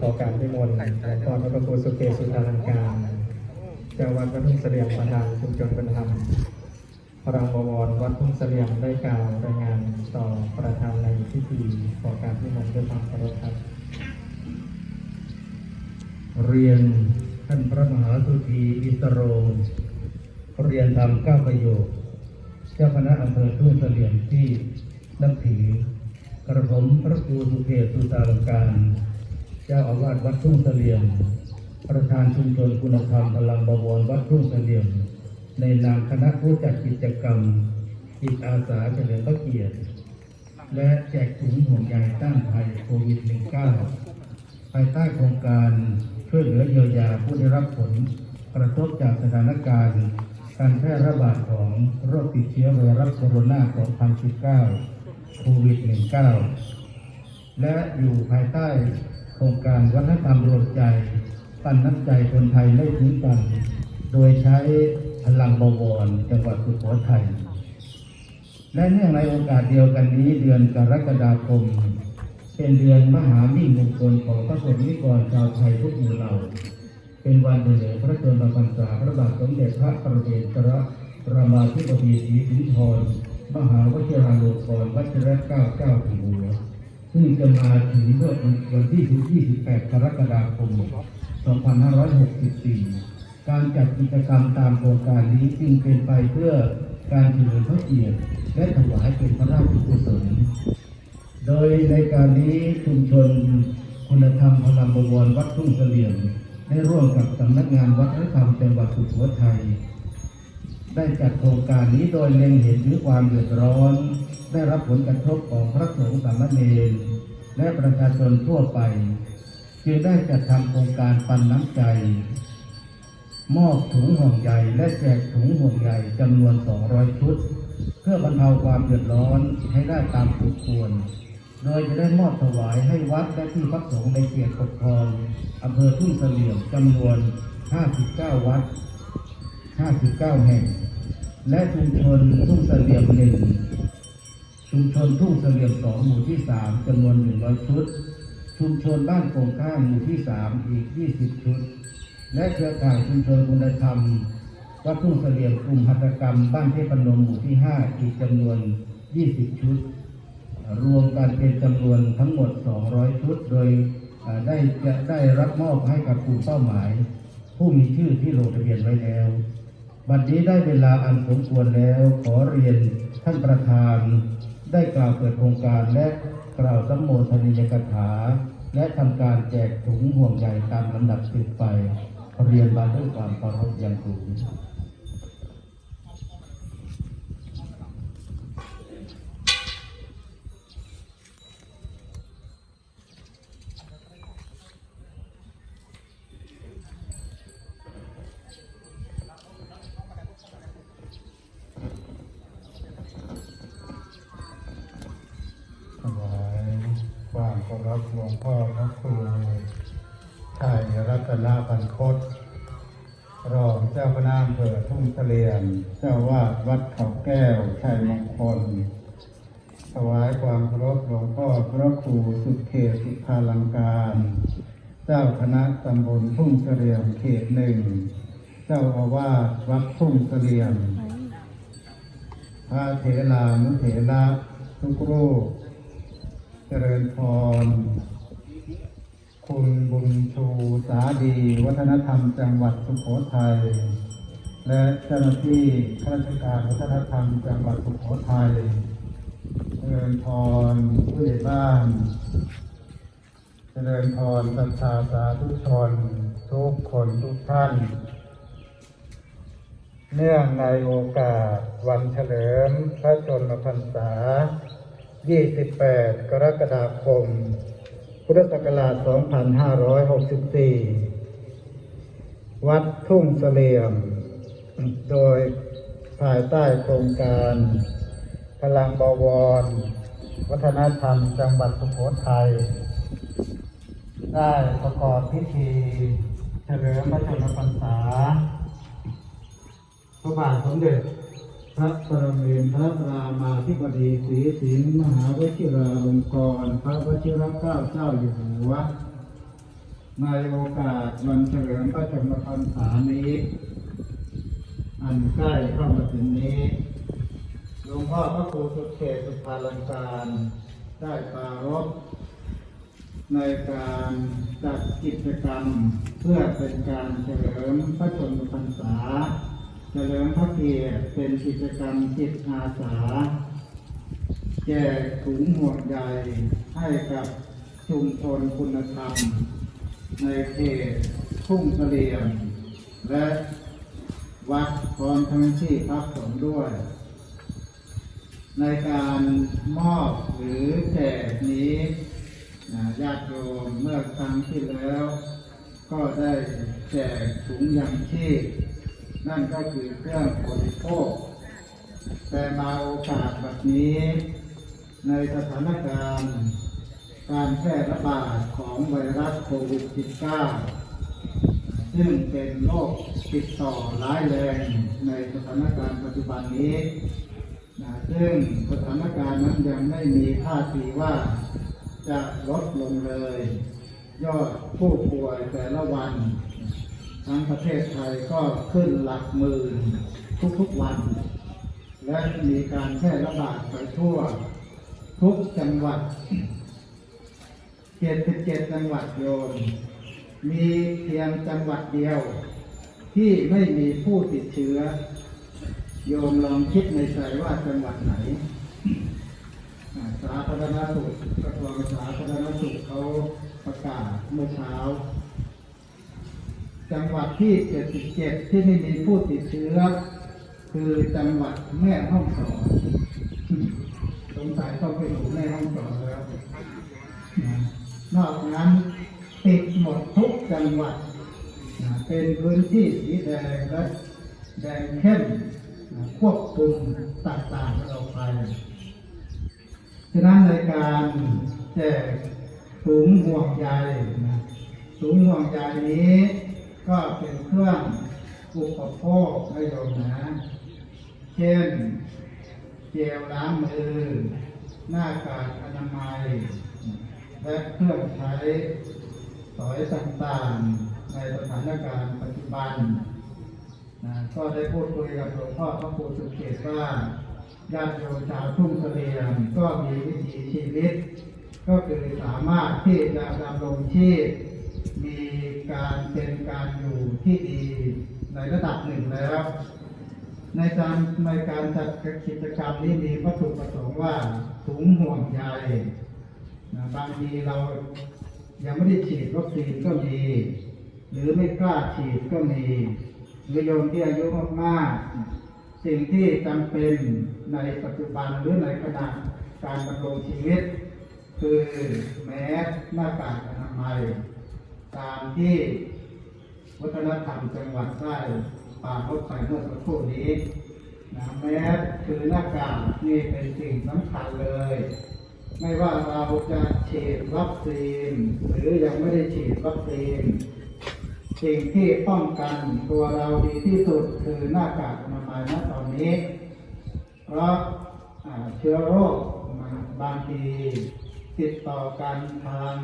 ขอการพิมลและขอพระครูสุเกสุตาลังการเจ้าวัดวัดทุ่งเสลี่ยมประธานชุมชนบรรธรรมพระบวรวัดทุ่งเสลี่ยมได้กล่าวรายงานต่อประธานในพิธีขอการพิมลด้วยความเคารพครับ เรียนท่านพระมหาสุธีอิสโรเรียนทำเก้าประโยค เจ้าคณะอำเภอทุ่งเสลี่ยมที่นับถือกระผมพระครูสุเทพสุตาลังการ เจ้าอาวาสวัดทุ่งเสลี่ยม ประธานชุมชนคุณธรรมพลังบวรวัดทุ่งเสลี่ยม ในนามคณะผู้จัดกิจกรรมจิตอาสาเฉลิมพระเกียรติ และแจกถุงห่วงใยต้านภัยโควิด -19 ภายใต้โครงการช่วยเหลือเยียวยาผู้ได้รับผลกระทบจากสถานการณ์การแพร่ระบาดของโรคติดเชื้อไวรัสโคโรนา 2019 โควิด -19 และอยู่ภายใต้ โครงการวัฒนธรรมรวมใจ ปันน้ำใจคนไทยไม่ทิ้งกัน โดยใช้พลังบวรจังหวัดสุโขทัยและเนื่องในโอกาสเดียวกันนี้เดือนกรกฎาคม เป็นเดือนมหามิ่งมงคลของพระสงฆ์นิกรชาวไทยทุกหมู่เหล่า เป็นวันเฉลิมพระชนมพรรษาพระบาทสมเด็จพระประเดชระรามาธิบดีศรีสุนทรมหาวชิราลงกรณ์วชิรเกล้าเจ้าหัว ซึ่งจะมาถึงเมื่อวันที่ 28 กรกฎาคม 2564 การจัดกิจกรรมตามโครงการนี้จึงเป็นไปเพื่อการเฉลิมพระเกียรติและถวายเป็นพระราชกุศล โดยในการนี้ชุมชนคุณธรรมพลังบวรวัดทุ่งเสลี่ยมได้ร่วมกับสำนักงานวัฒนธรรมจังหวัดสุโขทัย ได้จัดโครงการนี้โดยเล็งเห็นถึงความเดือดร้อน ได้รับผลกระทบของพระสงฆ์สามเณรและประชาชนทั่วไป จึงได้จัดทำโครงการปันน้ำใจ มอบถุงห่วงใยและแจกถุงห่วงใยจำนวน 200 ชุด เพื่อบรรเทาความเดือดร้อนให้ได้ตามสมควรโดยจะได้มอบถวายให้วัดและที่พักสงฆ์ในเขตปกครองอำเภอทุ่งเสลี่ยมจำนวน 59 วัด 59 แห่ง และชุมชนทุ่งเสลี่ยมหนึ่งชุมชนทุ่งเสลี่ยมสองหมู่ที่สามจำนวน 100 ชุด ชุมชนบ้านโป่งข้างหมู่ที่สามอีก 20 ชุด และเครือข่ายชุมชนคุณธรรมวัดทุ่งเสลี่ยมกลุ่มหัตถกรรม บ้านเทพนมหมู่ที่ 5 อีกจำนวน 20 ชุด รวมกันเป็นจำนวนทั้งหมด 200 ชุด โดยได้จะได้รับมอบให้กับกลุ่มเป้าหมาย ผู้มีชื่อที่ลงทะเบียนไว้แล้ว บัดนี้ได้เวลาอันสมควรแล้วขอเรียนท่านประธาน ได้กล่าวเปิดโครงการและกล่าวสัมโมทนิยกถา และทำการแจกถุงห่วงใยตามลำดับสืบไป เรียนมาด้วยความเคารพอย่างสูง เคารพหลวงพ่อพระครูไทยรัตนพันคต รองเจ้าคณะอำเภอทุ่งเสลียนเจ้าวาดวัดเขาแก้วชัยมงคล ถวายความเคารพหลวงพ่อพระครูสุเขตสิพาลังการ เจ้าคณะตำบลทุ่งเสลียมเขตหนึ่ง เจ้าอาวาสวัดทุ่งเสลียมพระเถรานุเถระทุกรูป เจริญพร คุณบุญชูสาดี วัฒนธรรมจังหวัดสุโขทัย และเจ้าหน้าที่ข้าราชการวัฒนธรรมจังหวัดสุโขทัย เจริญพรผู้ใหญ่บ้าน เจริญพรศรัทธาสาธุชนทุกคนทุกท่าน เนื่องในโอกาสวันเฉลิมพระชนมพรรษา 28 กรกฎาคม พุทธศักราช 2564 วัดทุ่งเสลี่ยม โดยภายใต้โครงการ พลังบวร วัฒนธรรมจังหวัดสุโขทัย ได้ประกอบพิธีเฉลิมพระชนมพรรษาพระบาทสมเด็จ พระปรมินทรรามาธิบดีศรีสิงห์มหาวชิราลงกรณ์พระวชิรเกล้าเจ้าอยู่หัวในโอกาสวันเฉลิมพระชนมพรรษานี้ อันใกล้เข้ามาถึงนี้หลวงพ่อพระครูสุดเขตสุภาลังการได้ปารภในการจัดกิจกรรมเพื่อเป็นการเฉลิมพระชนมพรรษา เฉลิมพระเกียรติเป็นกิจกรรมจิตอาสา แจกถุงห่วงใยให้กับชุมชนคุณธรรม ในเขตทุ่งเสลี่ยม และวัดพร้อมทั้งที่พักสงฆ์ด้วย ในการมอบหรือแจกนี้ญาติโยมเมื่อครั้งที่แล้ว ก็ได้แจกถุงยางชีพ นั่นก็คือเครื่องบริโภค แต่มาโอกาสแบบนี้ ในสถานการณ์การแพร่ระบาดของไวรัสโควิด -19 ซึ่งเป็นโรคติดต่อร้ายแรงในสถานการณ์ปัจจุบันนี้นะซึ่งสถานการณ์นั้นยังไม่มีท่าทีว่าจะลดลงเลย ยอดผู้ป่วยแต่ละวัน ทั้งประเทศไทยก็ขึ้นหลักหมื่นทุกๆวัน และมีการแพร่ระบาดไปทั่ว ทุกจังหวัด 77 จังหวัดโยมมีเพียงจังหวัดเดียว ที่ไม่มีผู้ติดเชื้อ โยมลองคิดในใจว่าจังหวัดไหน สาธารณสุขกระทรวงสาธารณสุขเขาประกาศเมื่อเช้า จังหวัดที่ 77 ที่ไม่มีผู้ติดเชื้อ คือจังหวัดแม่ฮ่องสอนสงสัยต้องไปดูแม่ฮ่องสอนแล้วนอกนั้นติดหมดทุกจังหวัด เป็นพื้นที่สีแดงและแดงเข้มควบคุมต่างๆกันออกไปฉะนั้นในการแจกถุงห่วงใยถุงห่วงใยนี้ ก็เป็นเครื่องอุปโภคให้โยมนะเช่นเจลล้างมือ หน้ากากอนามัย และเครื่องใช้สอยต่างๆ ในสถานการณ์ปัจจุบันนะก็ได้พูดคุยกับหลวงพ่อพระครูสุเกศว่าญาติโยมชาวทุ่งเสลียงก็มีวิถีชีวิต ก็คือสามารถที่จะดำรงชีพ มีการเป็นการอยู่ที่ดีในระดับหนึ่งแล้ว ในการในการจัดกิจกรรมนี้มีวัตถุประสงค์ว่าถุงห่วงใยนะบางทีเรายังไม่ได้ฉีดวัคซีนก็มี หรือไม่กล้าฉีดก็มีหรือโยมที่อายุมากๆสิ่งที่จำเป็นในปัจจุบันหรือในขณะการดำรงชีวิต คือแมสหน้ากากอนามัย ตามที่วัฒนธรรมจังหวัดได้ปากฏไปเมื่อสักครู่นี้นะแมสคือหน้ากากนี่เป็นสิ่งสำคัญเลย ไม่ว่าเราจะฉีดวัคซีน หรือยังไม่ได้ฉีดวัคซีน สิ่งที่ป้องกันตัวเราดีที่สุดคือหน้ากากอนามัยณตอนนี้ เพราะเชื้อโรคบางทีติดต่อกันทาง